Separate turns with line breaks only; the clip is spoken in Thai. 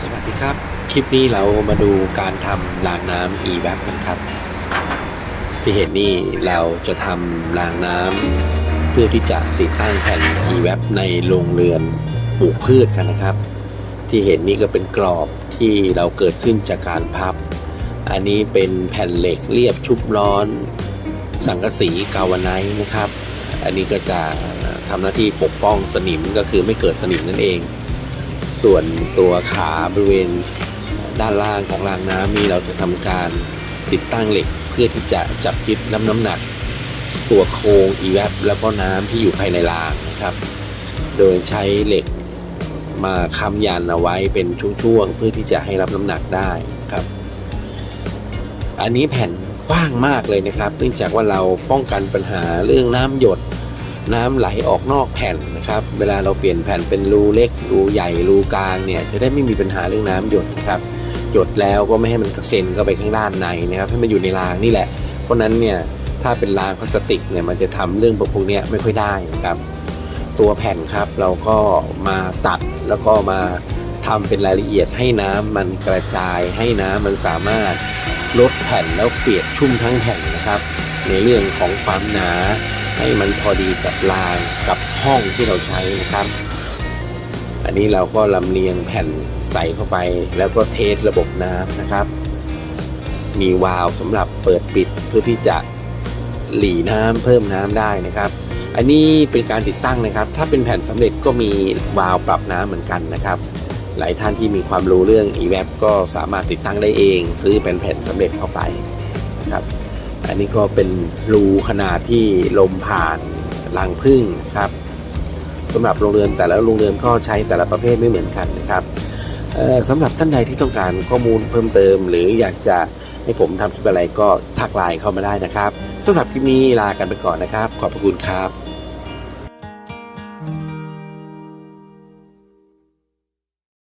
สวัสดีครับ คลิปนี้เรามาดูการทำรางน้ำ e-web กันครับ ที่เห็นนี่เราจะทำรางน้ำเพื่อที่จะติดตั้งแผ่น e-web ในโรงเรือนปลูกพืชกันนะครับ ที่เห็นนี่ก็เป็นกรอบที่เราเกิดขึ้นจากการพับ อันนี้เป็นแผ่นเหล็กเรียบชุบร้อน สังกะสีกาวไนท์นะครับ อันนี้ก็จะทำหน้าที่ปกป้องสนิมก็คือไม่เกิดสนิมนั่นเอง ส่วนตัวขาบริเวณด้านล่างของรางน้ำนี่เราจะทำการติดตั้งเหล็กเพื่อที่จะจับยึดน้ำน้ำหนัก ตัวโครงอีแวบแล้วก็น้ำที่อยู่ภายในรางนะครับ โดยใช้เหล็กมาค้ำยันเอาไว้เป็นช่วงๆเพื่อที่จะให้รับน้ำหนักได้ครับ อันนี้แผ่นกว้างมากเลยนะครับ เนื่องจากว่าเราป้องกันปัญหาเรื่องน้ำหยด น้ำไหลออกนอกแผ่นนะครับ เวลาเราเปลี่ยนแผ่นเป็นรูเล็กรูใหญ่รูกลางเนี่ยจะได้ไม่มีปัญหาเรื่องน้ำหยดนะครับหยดแล้วก็ไม่ให้มันกระเซ็นเข้าไปข้างด้านในนะครับให้มันอยู่ในรางนี่แหละ เพราะนั้นเนี่ยถ้าเป็นรางพลาสติกเนี่ยมันจะทำเรื่องพวกนี้ไม่ค่อยได้นะครับ ตัวแผ่นครับเราก็มาตัดแล้วก็มาทำเป็นรายละเอียดให้น้ำมันกระจายให้น้ำมันสามารถลดแผ่นแล้วเปียกชุ่มทั้งแผ่นนะครับ ในเรื่องของความหนา ให้มันพอดีกับรางกับห้องที่เราใช้นะครับ อันนี้เราก็ลำเลียงแผ่นใส่เข้าไป แล้วก็เทสระบบน้ำนะครับ มีวาล์วสำหรับเปิดปิดเพื่อที่จะหลีน้ำเพิ่มน้ำได้นะครับ อันนี้เป็นการติดตั้งนะครับ ถ้าเป็นแผ่นสำเร็จก็มีวาล์วปรับน้ำเหมือนกันนะครับ หลายท่านที่มีความรู้เรื่อง e-web ก็สามารถติดตั้งได้เอง ซื้อเป็นแผ่นสำเร็จเข้าไปนะครับ อันนี้ก็เป็นรูขนาดที่ลมผ่านรังพึ่งครับสำหรับโรงเรือนแต่ละโรงเรือนก็ใช้แต่ละประเภทไม่เหมือนกันนะครับสำหรับท่านใดที่ต้องการข้อมูลเพิ่มเติม หรืออยากจะให้ผมทำคลิปอะไรก็ทักไลน์เข้ามาได้นะครับสำหรับคลิปนี้ลากันไปก่อนนะครับ ขอบพระคุณครับ